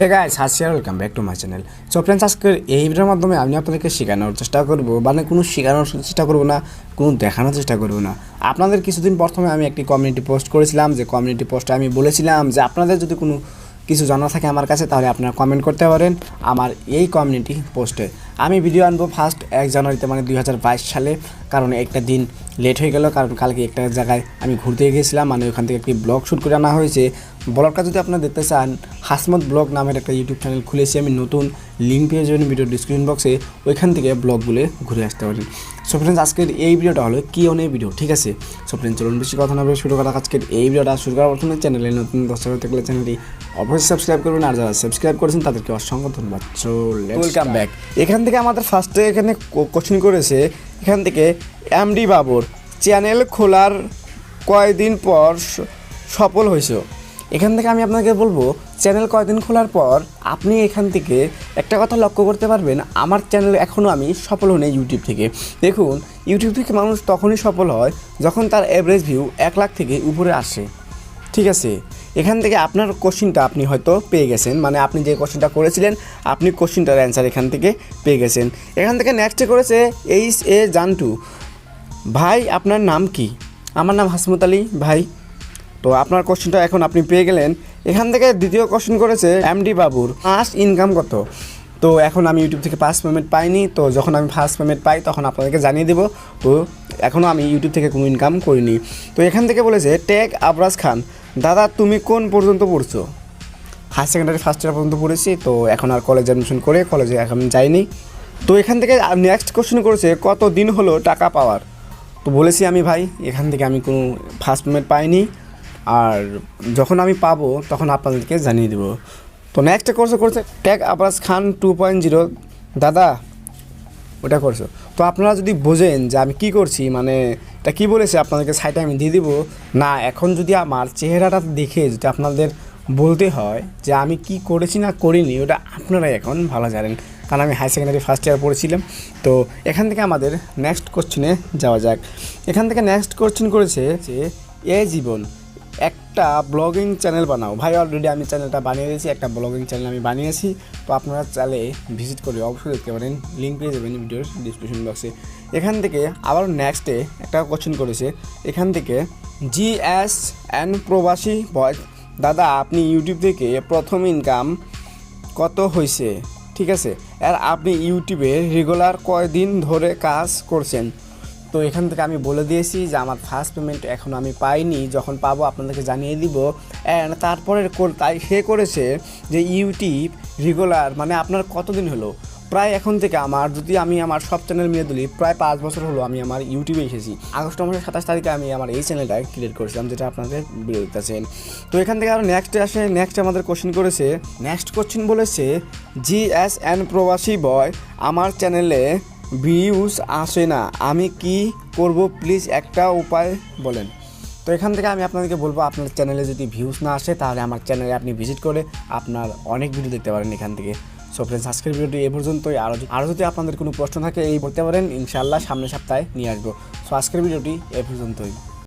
Hey guys R welcome back to my channel so friends আজকে এই ভিডিওর মাধ্যমে আমি আপনাদেরকে শেখানোর চেষ্টা করব মানে কোনো শেখানোর চেষ্টা করব না, কোনো দেখানোর চেষ্টা করব না। আপনাদের কিছুদিন প্রথমে আমি একটি কমিউনিটি পোস্ট করেছিলাম, যে কমিউনিটি পোস্টে আমি বলেছিলাম যে আপনাদের যদি কোনো কিছু জানা থাকে আমার কাছে, তাহলে আপনারা কমেন্ট করতে পারেন আমার এই কমিউনিটি পোস্টে আমি ভিডিও আনব ফার্স্ট এক জানুয়ারিতে মানে দু হাজার বাইশ সালে, কারণ একটা দিন লেট হয়ে গেল, কারণ কালকে একটা জায়গায় আমি ঘুরতে গিয়েছিলাম মানে ওখান থেকে একটি ব্লগ শ্যুট করে আনা হয়েছে। ব্লগটা যদি আপনারা দেখতে চান হাসমত ব্লগ নামের একটা ইউটিউব চ্যানেল খুলেছি, আমি নতুন লিঙ্ক পেয়ে যাবেন ভিডিও ডিসক্রিপশন বক্সে ওইখান থেকে ব্লগগুলো ঘুরে আসতে পারেন। সো ফ্রেন্ডস আজকের এই ভিডিওটা হলো কি অনেক ভিডিও ঠিক আছে? সো ফ্রেন্ডস চলুন বেশি কথা না বলে শুরু করা আজকের এই ভিডিওটা। শুরু করার প্রথমে চ্যানেলে নতুন দর্শক হতে গেলে চ্যানেলটি অবশ্যই সাবস্ক্রাইব করবেন আর যারা সাবস্ক্রাইব করেছেন তাদেরকে অসংখ্য ধন্যবাদ। সো ওয়েলকাম ব্যাক এখান থেকে আমাদের ফার্স্টে এখানে কোশ্চেন করেছে এখান থেকে এমডি বাবুর চ্যানেল খোলার কয়দিন পর সফল হয়েছে? এখান থেকে আমি আপনাকে বলব চ্যানেল কয়দিন খোলার পর আপনি এখান থেকে একটা কথা লক্ষ্য করতে পারবেন, আমার চ্যানেল এখনও আমি সফল হই ইউটিউব থেকে। দেখুন ইউটিউব থেকে মানুষ তখনই সফল হয় যখন তার অ্যাভারেজ ভিউ এক লাখ থেকে উপরে আসে। ঠিক আছে? এখান থেকে আপনার কোশ্চিনটা আপনি হয়তো পেয়ে গেছেন মানে আপনি যে কোশ্চিনটা করেছিলেন, আপনি কোশ্চিনটার অ্যান্সার এখান থেকে পেয়ে গেছেন। এখান থেকে নেক্সটে করেছে এইচ এ জান্টু ভাই, আপনার নাম কি? আমার নাম হাসমত আলী, ভাই। তো আপনার কোশ্চেনটা এখন আপনি পেয়ে গেলেন। এখান থেকে দ্বিতীয় কোশ্চেন করেছে এমডি বাবুর মাস ইনকাম কত? তো এখন আমি ইউটিউব থেকে ফার্স্ট পেমেন্ট পাইনি, তো যখন আমি ফার্স্ট পেমেন্ট পাই তখন আপনাদেরকে জানিয়ে দেবো। তো এখনও আমি ইউটিউব থেকে কোনো ইনকাম করিনি। তো এখান থেকে বলেছে, টেক আবরাজ খান, দাদা, তুমি কোন পর্যন্ত পড়ছো? হায়ার সেকেন্ডারি ফার্স্ট ইয়ার পর্যন্ত পড়েছি, তো এখন আর কলেজ অ্যাডমিশন করে কলেজে এখন যাইনি। তো এখান থেকে নেক্সট কোশ্চেন করেছে কত দিন হলো টাকা পাওয়ার? তো বলেছি আমি, ভাই, এখান থেকে আমি কোনো ফার্স্ট পেমেন্ট পাইনি। আর যখন আমি পাবো, তখন আপনাদেরকে জানিয়ে দেবো। তো নেক্সট কোর্স করছে tag Abraj Khan two point zero দাদা, ওটা করছ। তো আপনারা যদি বোঝেন যে আমি কি করছি মানে এটা কি বলেছে, আপনাদেরকে সাইটে আমি দিয়ে দিব। না, এখন যদি আমার চেহারাটা দেখে যদি আপনাদের বলতে হয় যে আমি কি করেছি না করিনি, ওটা আপনারাই এখন ভালো জানেন। কারণ আমি হাই সেকেন্ডারি ফার্স্ট ইয়ার পড়েছিলাম। তো এখান থেকে আমাদের নেক্সট কোশ্চেনে যাওয়া যাক। এখান থেকে নেক্সট কোশ্চেন করেছে যে, এ জীবন একটা ব্লগিং চ্যানেল বানাও। ভাই অলরেডি আমি চ্যানেলটা বানিয়ে দিয়েছি, একটা ব্লগিং চ্যানেল আমি বানিয়েছি। তো আপনারা চাইলে ভিজিট করে অবশ্যই দেখতে পারেন। লিঙ্ক পেয়ে যাবেন ভিডিওর ডিসক্রিপশন বক্সে এখান থেকে আবার নেক্সটে একটা কোশ্চেন করেছে। এখান থেকে জি এস অ্যান্ড প্রবাসী বয় দাদা, আপনি ইউটিউব থেকে প্রথম ইনকাম কত হয়েছে ঠিক আছে? আর আপনি ইউটিউবে রেগুলার কয়দিন ধরে কাজ করছেন? তো এখান থেকে আমি বলে দিয়েছি যে আমার ফার্স্ট পেমেন্ট এখন আমি পাইনি, যখন পাবো আপনাদেরকে জানিয়ে দিব। অ্যান্ড তারপরে তাই সে করেছে যে ইউটিউব রেগুলার মানে আপনার কতদিন হলো? প্রায় এখন থেকে আমার, যদি আমি আমার সব চ্যানেল মিলে দিলি প্রায় পাঁচ বছর হলো আমি আমার ইউটিউবে এসেছি। আগস্ট মাসের সাতাশ তারিখে আমি আমার এই চ্যানেলটা ক্রিয়েট করেছিলাম, যেটা আপনাদের ভিডিও তো এখান থেকে আরও নেক্সট আসে নেক্সট আমাদের কোশ্চেন করেছে। নেক্সট কোশ্চেন বলেছে জি এস এন প্রবাসী বয় আমার চ্যানেলে ভিউজ আসে না। আমি কি করব? প্লিজ একটা উপায় বলেন। তো এখান থেকে আমি আপনাদেরকে বলব, আপনার চ্যানেলে যদি ভিউজ না আসে, তাহলে আমার চ্যানেলে আপনি ভিজিট করে আপনার অনেক ভিডিও দেখতে পারেন এখান থেকে। সো ফ্রেন্ডস আজকের ভিডিওটি এ পর্যন্তই। আরও আরও যদি আপনাদের কোনো প্রশ্ন থাকে, এই বলতে পারেন, ইনশাআল্লাহ সামনের সপ্তাহে নিয়ে আসব। সো আজকের ভিডিওটি এ পর্যন্তই।